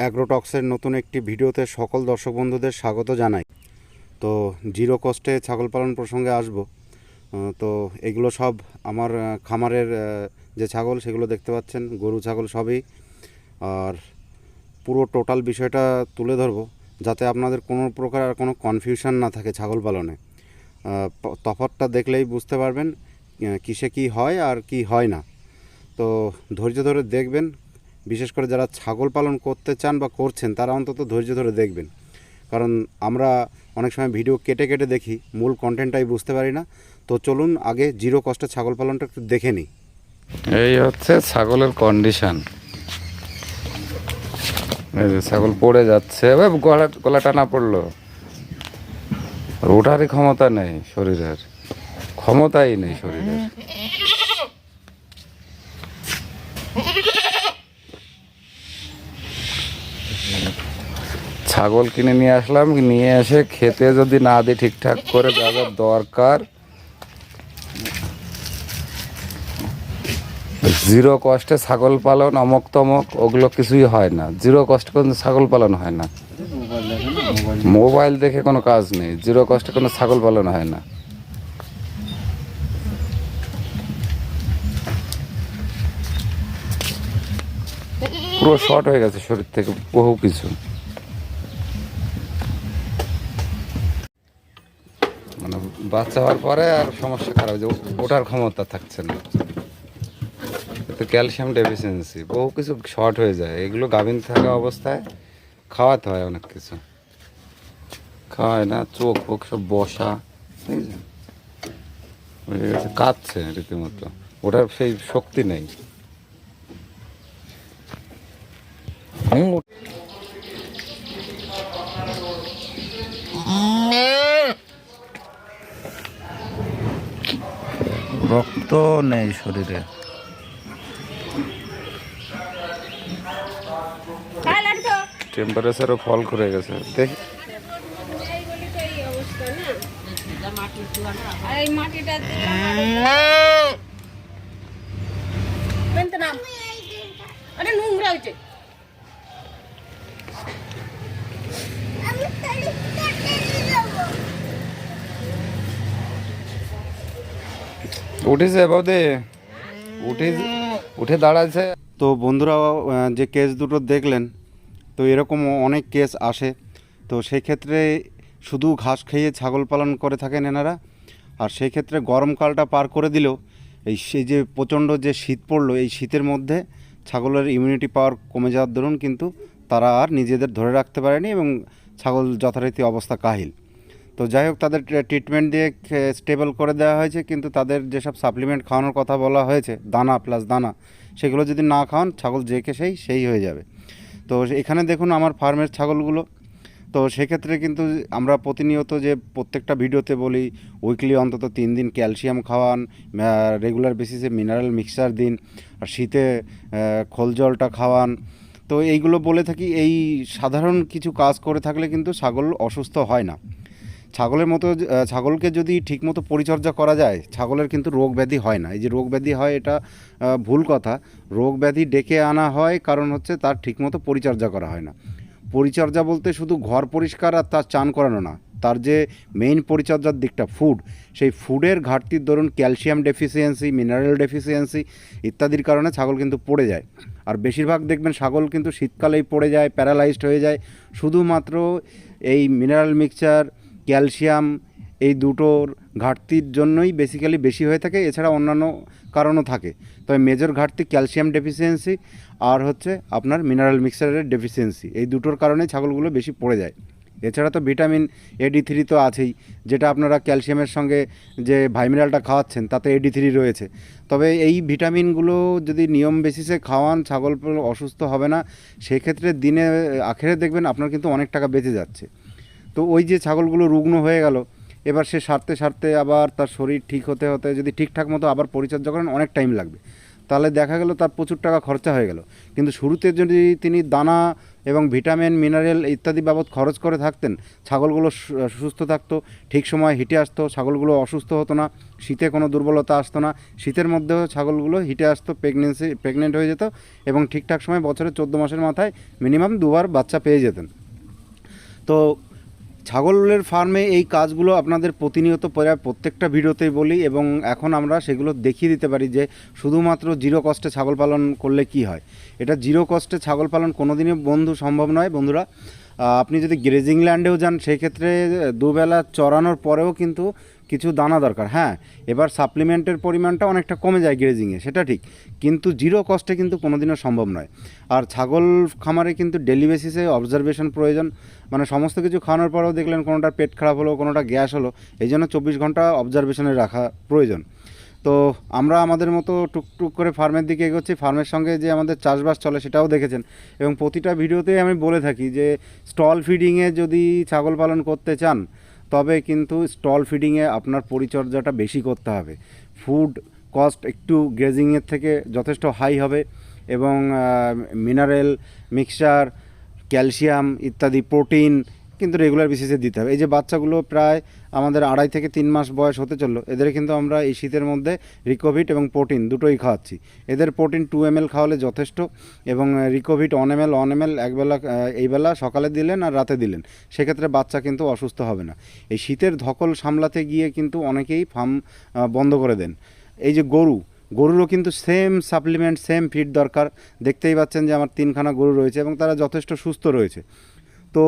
অ্যাগ্রোটক্সের নতুন একটি ভিডিওতে সকল দর্শক বন্ধুদের স্বাগত জানাই। তো জিরো কস্টে ছাগল পালন প্রসঙ্গে আসব। তো এগুলো সব আমার খামারের যে ছাগল সেগুলো দেখতে পাচ্ছেন, গরু ছাগল সবই। আর পুরো টোটাল বিষয়টা তুলে ধরবো, যাতে আপনাদের কোনো প্রকার আর কোনো কনফিউশন না থাকে ছাগল পালনে। তফাৎটা দেখলেই বুঝতে পারবেন কিসে কি হয় আর কি হয় না। তো ধৈর্য ধরে দেখবেন বিশেষ করে যারা ছাগল পালন করতে চান বা করছেন তারা অন্তত ধৈর্য ধরে দেখবেন। কারণ আমরা অনেক সময় ভিডিও কেটে কেটে দেখি মূল কন্টেন্টটাই বুঝতে পারি না। তো চলুন আগে জিরো কষ্টে ছাগল পালনটা একটু দেখে নিই। এই হচ্ছে ছাগলের কন্ডিশন ছাগল পড়ে যাচ্ছে গলা গলা টানা পড়ল। আর ওঠারই ক্ষমতা নেই শরীরের। ক্ষমতাই নেই শরীরের। ছাগল কিনে নিয়ে আসলাম, নিয়ে এসে খেতে যদি না দিই ঠিকঠাক করে যা দরকার। জিরো কষ্টে ছাগল পালন অমক তমক, ওগুলো কিছুই হয় না। জিরো কস্টে কোনো ছাগল পালন হয় না। মোবাইল দেখে কোনো কাজ নেই। জিরো কষ্টে কোনো ছাগল পালন হয় না। পুরো শর্ট হয়ে গেছে শরীর থেকে বহু কিছু। বাচ্চা হওয়ার পরে আর সমস্যা খারাপ, যে ওঠার ক্ষমতা থাকছে না। তো ক্যালসিয়াম ডেফিসিয়েন্সি, বহু কিছু শর্ট হয়ে যায়। এগুলো গাভিন থাকা অবস্থায় খাওয়াতে হয় অনেক কিছু। খাওয়ায় না, চোখ ফোক সব বসা বুঝলেন? কাঁদছে রীতিমতো। ওটার সেই শক্তি নেই। রক্ত নেই শরীরে। হ্যাঁ টেম্পারেচারও ফল করে গেছে। দেখি। আর এই মাটিটা নাম। আরে নোংরা হয়েছে। উঠেছে বৌদি উঠে উঠে দাঁড়াচ্ছে তো বন্ধুরা যে কেস দুটো দেখলেন, তো এরকম অনেক কেস আসে। তো সেই ক্ষেত্রে শুধু ঘাস খেয়ে ছাগল পালন করে থাকেন এনারা, আর সেই ক্ষেত্রে গরমকালটা পার করে দিলেও এই সেই যে প্রচণ্ড যে শীত পড়ল, এই শীতের মধ্যে ছাগলের ইমিউনিটি পাওয়ার কমে যাওয়ার দরুন কিন্তু তারা আর নিজেদের ধরে রাখতে পারেনি এবং ছাগল যথারীতি অবস্থা কাহিল। তো যাই হোক, তাদের ট্রিটমেন্ট দিয়ে স্টেবল করে দেওয়া হয়েছে। কিন্তু তাদের যেসব সাপ্লিমেন্ট খাওয়ানোর কথা বলা হয়েছে, দানা প্লাস দানা, সেগুলো যদি না খাওয়ান, ছাগল যে কে সেই সেই হয়ে যাবে। তো এখানে দেখুন আমার ফার্মের ছাগলগুলো। তো সেক্ষেত্রে কিন্তু আমরা প্রতিনিয়ত যে প্রত্যেকটা ভিডিওতে বলি উইকলি অন্তত তিন দিন ক্যালসিয়াম খাওয়ান রেগুলার বেসিসে মিনারেল মিক্সচার দিন, আর শীতে খোল জলটা খাওয়ান। তো এইগুলো বলে থাকি, এই সাধারণ কিছু কাজ করে থাকলে কিন্তু ছাগল অসুস্থ হয় না। ছাগলের মতো ছাগলকে যদি ঠিকমতো পরিচর্যা করা যায়, ছাগলের কিন্তু রোগ ব্যাধি হয় না। এই যে রোগ ব্যাধি হয়, এটা ভুল কথা। রোগ ব্যাধি ডেকে আনা হয়, কারণ হচ্ছে তার ঠিকমতো পরিচর্যা করা হয় না। পরিচর্যা বলতে শুধু ঘর পরিষ্কার আর তার চান করানো না। তার যে মেইন পরিচর্যার দিকটা ফুড সেই ফুডের ঘাটতির দরুন ক্যালসিয়াম ডেফিসিয়েন্সি মিনারেল ডেফিসিয়েন্সি ইত্যাদির কারণে ছাগল কিন্তু পড়ে যায়। আর বেশিরভাগ দেখবেন ছাগল কিন্তু শীতকালেই পড়ে যায় প্যারালাইজড হয়ে যায়। শুধুমাত্র এই মিনারেল মিক্সচার ক্যালসিয়াম, এই দুটোর ঘাটতির জন্যই বেসিক্যালি বেশি হয়ে থাকে, এছাড়া অন্যান্য কারণও থাকে। তবে মেজর ঘাটতি ক্যালসিয়াম ডেফিসিয়েন্সি আর হচ্ছে আপনার মিনারেল মিক্সচারের ডেফিসিয়েন্সি এই দুটোর কারণে ছাগলগুলো বেশি পড়ে যায়। এছাড়া তো ভিটামিন এডি থ্রি তো আছেই, যেটা আপনারা ক্যালসিয়ামের সঙ্গে যে ভাইমিনালটা খাওয়াচ্ছেন, তাতে এডি থ্রি রয়েছে। তবে এই ভিটামিনগুলো যদি নিয়ম বেসিসে খাওয়ান, ছাগল অসুস্থ হবে না, সেক্ষেত্রে দিনে, আখেরে দেখবেন আপনার কিন্তু অনেক টাকা বেঁচে যাচ্ছে। তো ওই যে ছাগলগুলো রুগ্ন হয়ে গেল, এবার সে সারতে সারতে আবার তার শরীর ঠিক হতে হতে যদি ঠিকঠাক মতো আবার পরিচর্যা করেন, অনেক টাইম লাগবে। তাহলে দেখা গেল তার প্রচুর টাকা খরচা হয়ে গেল। কিন্তু শুরুতে যদি তিনি দানা এবং ভিটামিন মিনারেল ইত্যাদি বাবদ খরচ করে থাকতেন, ছাগলগুলো সুস্থ থাকতো, ঠিক সময় হিটে আসতো, ছাগলগুলো অসুস্থ হতো না, শীতে কোনো দুর্বলতা আসতো না, শীতের মধ্যেও ছাগলগুলো হিটে আসতো প্রেগনেন্সি প্রেগনেন্ট হয়ে যেত এবং ঠিকঠাক সময় বছরের চোদ্দ মাসের মাথায় মিনিমাম দুবার বাচ্চা পেয়ে যেতেন। তো ছাগলের ফার্মে এই কাজগুলো আপনাদের প্রতিনিয়ত প্রায় প্রত্যেকটা ভিডিওতেই বলি এবং এখন আমরা সেগুলো দেখিয়ে দিতে পারি যে শুধুমাত্র জিরো কষ্টে ছাগল পালন করলে কি হয়। এটা জিরো কষ্টে ছাগল পালন কোনোদিনই বন্ধু সম্ভব নয়। বন্ধুরা আপনি যদি গ্রেজিং ল্যান্ডেও যান, সেক্ষেত্রে দুবেলা চড়ানোর পরেও কিন্তু কিছু দানা দরকার হ্যাঁ। এবার সাপ্লিমেন্টের পরিমাণটা অনেকটা কমে যায় গ্রেজিংয়ে সেটা ঠিক। কিন্তু জিরো কস্টে কিন্তু কোনোদিনও সম্ভব নয়। আর ছাগল খামারে কিন্তু ডেলি বেসিসে অবজারভেশন প্রয়োজন। মানে সমস্ত কিছু খাওয়ানোর পরেও দেখলেন কোনোটার পেট খারাপ হলো, কোনোটা গ্যাস হলো, এই জন্য চব্বিশ ঘণ্টা অবজারভেশনে রাখা প্রয়োজন। তো আমরা আমাদের মতো টুকটুক করে ফার্মের দিকে এগোচ্ছি। ফার্মের সঙ্গে যে আমাদের চাষবাস চলে সেটাও দেখেছেন। এবং প্রতিটা ভিডিওতেই আমি বলে থাকি যে স্টল ফিডিংয়ে যদি ছাগল পালন করতে চান তবে কিন্তু স্টল ফিডিংয়ে আপনার পরিচর্যাটা বেশি করতে হবে। ফুড কস্ট একটু গ্রেজিংয়ের থেকে যথেষ্ট হাই হবে এবং মিনারেল, মিক্সচার, ক্যালসিয়াম ইত্যাদি প্রোটিন কিন্তু রেগুলার বেসিসে দিতে হবে। এই যে বাচ্চাগুলো প্রায় আমাদের আড়াই থেকে তিন মাস বয়স হতে চলল, এদের কিন্তু আমরা এই শীতের মধ্যে রিকোভিট এবং প্রোটিন দুটোই খাওয়াচ্ছি। এদের প্রোটিন টু এম খাওয়ালে যথেষ্ট এবং Recovit one M L one M L একবেলা এইবেলা সকালে দিলেন আর রাতে দিলেন। সেক্ষেত্রে বাচ্চা কিন্তু অসুস্থ হবে না। এই শীতের ধকল সামলাতে গিয়ে কিন্তু অনেকেই ফার্ম বন্ধ করে দেন। এই যে গরু, গরুরও কিন্তু সেম সাপ্লিমেন্ট সেম ফিড দরকার। দেখতেই পাচ্ছেন যে আমার তিনখানা গরু রয়েছে এবং তারা যথেষ্ট সুস্থ রয়েছে। তো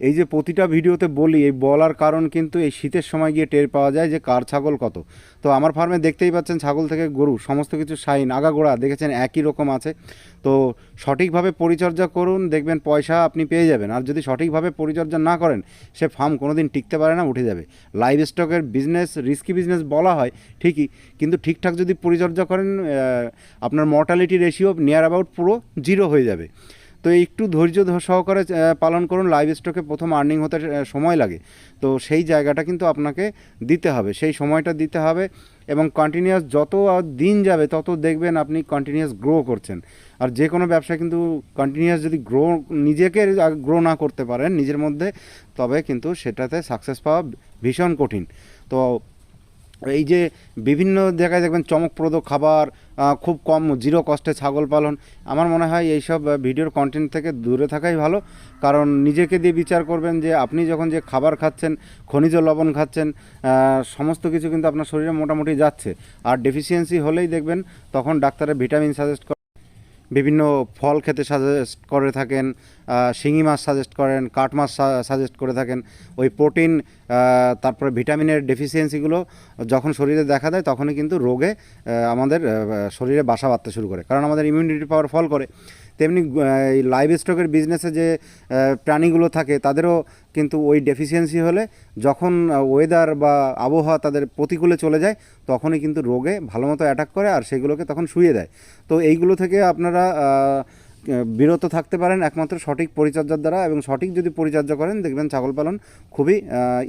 এই যে প্রতিটা ভিডিওতে বলি, এই বলার কারণ কিন্তু এই শীতের সময় গিয়ে টের পাওয়া যায় যে কার ছাগল কত। তো আমার ফার্মে দেখতেই পাচ্ছেন ছাগল থেকে গরু, সমস্ত কিছু শাইন, আগাগোড়া দেখেছেন একই রকম আছে। তো সঠিকভাবে পরিচর্যা করুন, দেখবেন পয়সা আপনি পেয়ে যাবেন। আর যদি সঠিকভাবে পরিচর্যা না করেন, সে ফার্ম কোনো দিন টিকতে পারে না, উঠে যাবে। লাইভ স্টকের বিজনেস, রিস্কি বিজনেস বলা হয়, ঠিকই। কিন্তু ঠিকঠাক যদি পরিচর্যা করেন আপনার মর্টালিটি রেশিও নিয়ার অ্যাবাউট পুরো জিরো হয়ে যাবে। তো একটু ধৈর্য সহকারে পালন করুন। লাইভ স্টকে প্রথম আর্নিং হতে সময় লাগে। তো সেই জায়গাটা কিন্তু আপনাকে দিতে হবে। সেই সময়টা দিতে হবে এবং কন্টিনিউয়াস যত দিন যাবে, তত দেখবেন আপনি কন্টিনিউয়াস গ্রো করছেন। আর যে কোনো ব্যবসা কিন্তু কন্টিনিউয়াস যদি গ্রো নিজেকে গ্রো না করতে পারেন নিজের মধ্যে, তবে কিন্তু সেটাতে সাকসেস পাওয়া ভীষণ কঠিন। তো এই যে বিভিন্ন জায়গায় দেখবেন চমকপ্রদ খাবার খুব কম জিরো কষ্টে ছাগল পালন। আমার মনে হয় এইসব ভিডিওর কন্টেন্ট থেকে দূরে থাকাই ভালো। কারণ নিজেকে দিয়ে বিচার করবেন যে আপনি যখন যে খাবার খাচ্ছেন, খনিজ লবণ খাচ্ছেন সমস্ত কিছু কিন্তু আপনার শরীরে মোটামুটি যাচ্ছে। আর ডেফিসিয়েন্সি হলেই দেখবেন তখন ডাক্তারের ভিটামিন সাজেস্ট বিভিন্ন ফল খেতে সাজেস্ট করে থাকেন শিঙি মাছ সাজেস্ট করেন, কাঠ মাছ সাজেস্ট করে থাকেন। ওই প্রোটিন তারপরে ভিটামিনের ডেফিসিয়েন্সিগুলো যখন শরীরে দেখা দেয়, তখনই কিন্তু রোগে আমাদের শরীরে বাসা বাঁধতে শুরু করে। কারণ আমাদের ইমিউনিটি পাওয়ার ফল করে। তেমনি লাইভ স্টকের বিজনেসে যে প্রাণীগুলো থাকে, তাদেরও কিন্তু ওই ডেফিসিয়েন্সি হলে যখন ওয়েদার বা আবহাওয়া তাদের প্রতিকূলে চলে যায়, তখনই কিন্তু রোগে ভালো মতো অ্যাটাক করে আর সেগুলোকে তখন শুয়ে দেয়। তো এইগুলো থেকে আপনারা বিরত থাকতে পারেন একমাত্র সঠিক পরিচর্যার দ্বারা এবং সঠিক যদি পরিচর্যা করেন, দেখবেন ছাগল পালন খুবই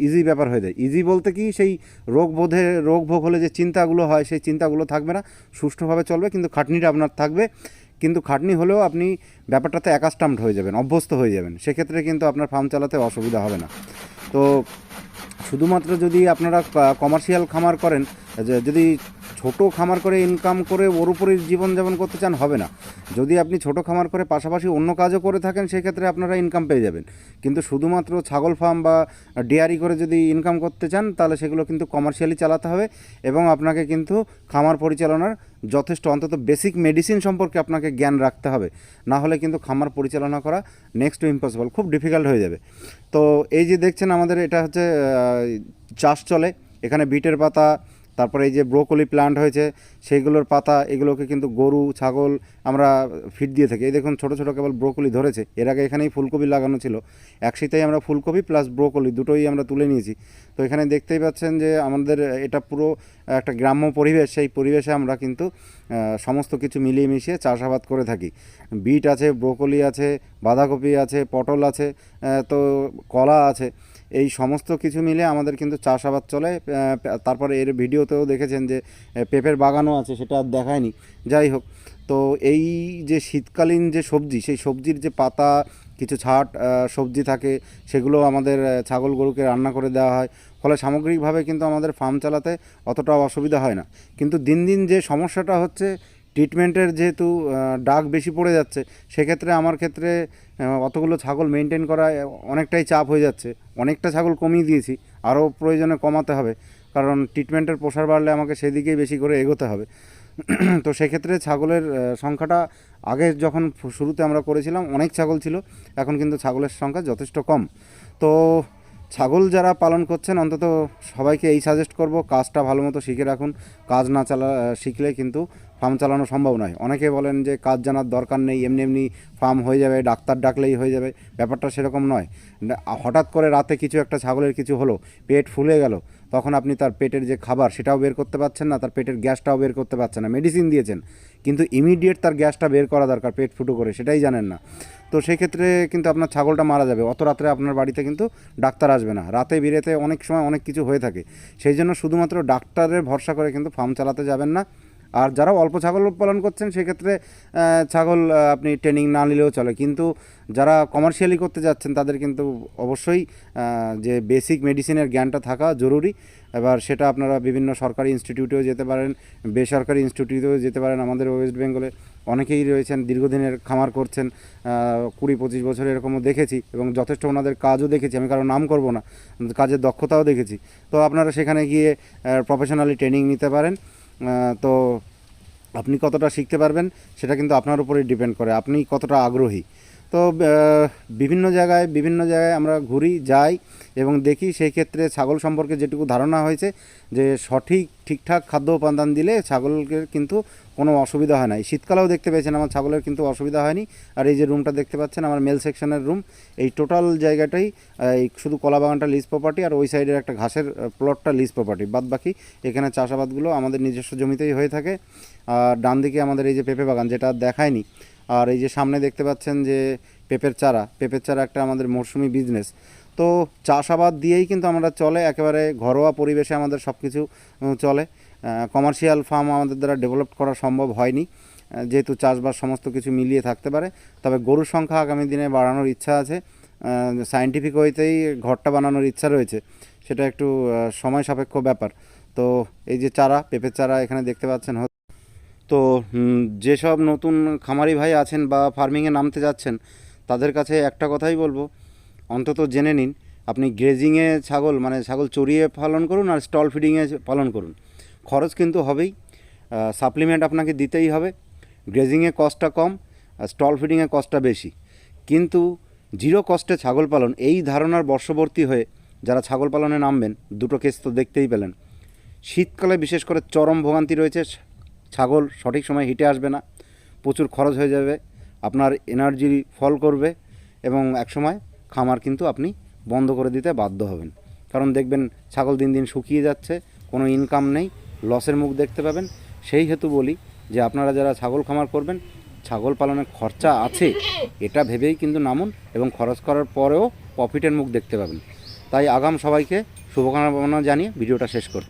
ইজি ব্যাপার হয়ে যায়। ইজি বলতে কি, সেই রোগ বোধে, রোগ ভোগ হলে যে চিন্তাগুলো হয়, সেই চিন্তাগুলো থাকবে না, সুষ্ঠুভাবে চলবে, কিন্তু খাটনিটা আপনার থাকবে। কিন্তু খাটনি হলেও আপনি ব্যাপারটাতে অ্যাকাস্টামড হয়ে যাবেন, অভ্যস্ত হয়ে যাবেন। সেক্ষেত্রে কিন্তু আপনার ফার্ম চালাতে অসুবিধা হবে না। তো শুধুমাত্র যদি আপনারা কমার্শিয়াল খামার করেন যদি ছোট খামার করে ইনকাম করে ওর উপরে জীবনযাপন করতে চান হবে না। যদি আপনি ছোট খামার করে পাশাপাশি অন্য কাজও করে থাকেন, সেক্ষেত্রে আপনারা ইনকাম পেয়ে যাবেন। কিন্তু শুধুমাত্র ছাগল ফার্ম বা ডেয়ারি করে যদি ইনকাম করতে চান, তাহলে সেগুলো কিন্তু কমার্শিয়ালি চালাতে হবে এবং আপনাকে কিন্তু খামার পরিচালনার যথেষ্ট, অন্তত বেসিক মেডিসিন সম্পর্কে আপনাকে জ্ঞান রাখতে হবে। না হলে কিন্তু খামার পরিচালনা করা নেক্সট টু ইম্পসিবল খুব ডিফিকাল্ট হয়ে যাবে। তো এই যে দেখছেন আমাদের এটা হচ্ছে চাষ চলে। এখানে বিটের পাতা তারপরে এই যে ব্রোকলি প্লান্ট হয়েছে, সেইগুলোর পাতা, এগুলোকে কিন্তু গরু, ছাগল আমরা ফিট দিয়ে থাকি। এই দেখুন, ছোটো ছোটো কেবল ব্রোকলি ধরেছে। এর আগে এখানেই ফুলকপি লাগানো ছিল। একসাথেই আমরা ফুলকপি প্লাস ব্রোকলি দুটোই আমরা তুলে নিয়েছি। তো এখানে দেখতেই পাচ্ছেন যে আমাদের এটা পুরো একটা গ্রাম্য পরিবেশ, সেই পরিবেশে আমরা কিন্তু সমস্ত কিছু মিলিয়ে মিশিয়ে চাষাবাদ করে থাকি। বিট আছে, ব্রোকলি আছে, বাঁধাকপি আছে, পটল আছে তো কলা আছে। এই সমস্ত কিছু মিলে আমাদের কিন্তু চাষাবাদ চলে তারপরে এর ভিডিওতেও দেখেছেন যে পেঁপের বাগানও আছে, সেটা আর দেখায়নি। যাই হোক, তো এই যে শীতকালীন যে সবজি, সেই সবজির যে পাতা, কিছু ছাট সবজি থাকে, সেগুলো আমাদের ছাগল গরুকে রান্না করে দেওয়া হয়। ফলে সামগ্রিকভাবে কিন্তু আমাদের ফার্ম চালাতে অতটা অসুবিধা হয় না। কিন্তু দিন দিন যে সমস্যাটা হচ্ছে ট্রিটমেন্টের যেহেতু ডাক বেশি পড়ে যাচ্ছে, সেক্ষেত্রে আমার ক্ষেত্রে অতগুলো ছাগল মেনটেন করা অনেকটাই চাপ হয়ে যাচ্ছে। অনেকটা ছাগল কমিয়ে দিয়েছি, আরও প্রয়োজনে কমাতে হবে, কারণ ট্রিটমেন্টের প্রসার বাড়লে আমাকে সেদিকেই বেশি করে এগোতে হবে। তো সেক্ষেত্রে ছাগলের সংখ্যাটা আগে যখন শুরুতে আমরা করেছিলাম, অনেক ছাগল ছিল, এখন কিন্তু ছাগলের সংখ্যা যথেষ্ট কম। তো ছাগল যারা পালন করছেন, অন্তত সবাইকে এই সাজেস্ট করব, কাজটা ভালো মতো শিখে রাখুন। কাজ না চালা শিখলে কিন্তু ফার্ম চালানো সম্ভব নয়। অনেকে বলেন যে কাজ জানার দরকার নেই, এমনি এমনি ফার্ম হয়ে যাবে, ডাক্তার ডাকলেই হয়ে যাবে। ব্যাপারটা সেরকম নয়। হঠাৎ করে রাতে কিছু একটা ছাগলের কিছু হলো, পেট ফুলে গেল, তখন আপনি তার পেটের যে খাবার সেটাও বের করতে পারছেন না, তার পেটের গ্যাসটাও বের করতে পারছেন না, মেডিসিন দিয়েছেন। কিন্তু ইমিডিয়েট তার গ্যাসটা বের করা দরকার, পেট ফুটো করে, সেটাই জানেন না। তো সেই ক্ষেত্রে কিন্তু আপনার ছাগলটা মারা যাবে। অত রাত্রে আপনার বাড়িতে কিন্তু ডাক্তার আসবে না। রাতে বিরেতে অনেক সময় অনেক কিছু হয়ে থাকে। সেই জন্য শুধুমাত্র ডাক্তারের ভরসা করে কিন্তু ফার্ম চালাতে যাবেন না। আর যারা অল্প ছাগল পালন করছেন, সেক্ষেত্রে ছাগল আপনি ট্রেনিং না নিলেও চলে। কিন্তু যারা কমার্শিয়ালি করতে যাচ্ছেন, তাদের কিন্তু অবশ্যই যে বেসিক মেডিসিনের জ্ঞানটা থাকা জরুরি। এবার সেটা আপনারা বিভিন্ন সরকারি ইনস্টিটিউটেও যেতে পারেন, বেসরকারি ইনস্টিটিউটেও যেতে পারেন। আমাদের ওয়েস্ট বেঙ্গলে অনেকেই রয়েছেন, দীর্ঘদিনের খামার করছেন কুড়ি পঁচিশ বছর এরকমও দেখেছি এবং যথেষ্ট ওনাদের কাজও দেখেছি। আমি কারও নাম করব না, কাজের দক্ষতাও দেখেছি। তো আপনারা সেখানে গিয়ে প্রফেশনালি ট্রেনিং নিতে পারেন। তো আপনি কতটা শিখতে পারবেন সেটা কিন্তু আপনার উপরেই ডিপেন্ড করে। আপনি কতটা আগ্রহী? তো বিভিন্ন জায়গায় বিভিন্ন জায়গায় আমরা ঘুরি, যাই এবং দেখি সেই ক্ষেত্রে ছাগল সম্পর্কে যেটুকু ধারণা হয়েছে যে সঠিক, ঠিকঠাক খাদ্য উপাদান দিলে ছাগলকে কিন্তু কোনো অসুবিধা হয় না। শীতকালেও দেখতে পেয়েছেন আমার ছাগলের কিন্তু অসুবিধা হয়নি। আর এই যে রুমটা দেখতে পাচ্ছেন, আমার মেল সেকশনের রুম। এই টোটাল জায়গাটাই এই শুধু কলা বাগানটা লিজ প্রপার্টি আর ওই সাইডের একটা ঘাসের প্লটটা লিজ প্রপার্টি বাদ বাকি এখানে চাষাবাদগুলো আমাদের নিজস্ব জমিতেই হয়ে থাকে। আর ডান দিকে আমাদের এই যে পেঁপে বাগান, যেটা দেখায়নি। আর এই যে সামনে দেখতে পাচ্ছেন যে পেঁপের চারা পেঁপের চারা একটা আমাদের মরশুমি বিজনেস তো চাষাবাদ দিয়েই কিন্তু আমরা চলে, একেবারে ঘরোয়া পরিবেশে আমাদের সব কিছু চলে। কমার্শিয়াল ফার্ম আমাদের দ্বারা ডেভেলপ করা সম্ভব হয়নি যেহেতু চাষবাস সমস্ত কিছু মিলিয়ে থাকতে পারে। তবে গরুর সংখ্যা আগামী দিনে বাড়ানোর ইচ্ছা আছে সায়েন্টিফিক ওয়েতেই ঘরটা বানানোর ইচ্ছা রয়েছে। সেটা একটু সময় সাপেক্ষ ব্যাপার। তো এই যে চারা, পেঁপের চারা এখানে দেখতে পাচ্ছেন তো যেসব নতুন খামারি ভাই আছেন বা ফার্মিংয়ে নামতে যাচ্ছেন, তাদের কাছে একটা কথাই বলব, অন্তত জেনে নিন, আপনি গ্রেজিংয়ে ছাগল মানে ছাগল চড়িয়ে পালন করুন আর স্টল ফিডিংয়ে পালন করুন। খরচ কিন্তু হবেই সাপ্লিমেন্ট আপনাকে দিতেই হবে, গ্রেজিংয়ে কস্টটা কম, আর স্টল ফিডিংয়ে কস্টটা বেশি। কিন্তু জিরো কস্টে ছাগল পালন, এই ধারণার বর্ষবর্তী হয়ে যারা ছাগল পালনে নামবেন, দুটো কেস তো দেখতেই পেলেন। শীতকালে বিশেষ করে চরম ভোগান্তি রয়েছে ছাগল সঠিক সময় হিটে আসবে না, প্রচুর খরচ হয়ে যাবে, আপনার এনার্জি ফল করবে এবং একসময় খামার কিন্তু আপনি বন্ধ করে দিতে বাধ্য হবেন। কারণ দেখবেন ছাগল দিন দিন শুকিয়ে যাচ্ছে, কোনো ইনকাম নেই লসের মুখ দেখতে পাবেন। সেই হেতু বলি যে আপনারা যারা ছাগল খামার করবেন, ছাগল পালনের খরচা আছে, এটা ভেবেই কিন্তু নামুন এবং খরচ করার পরেও প্রফিটের মুখ দেখতে পাবেন। তাই আগাম সবাইকে শুভকামনা জানিয়ে ভিডিওটা শেষ করতে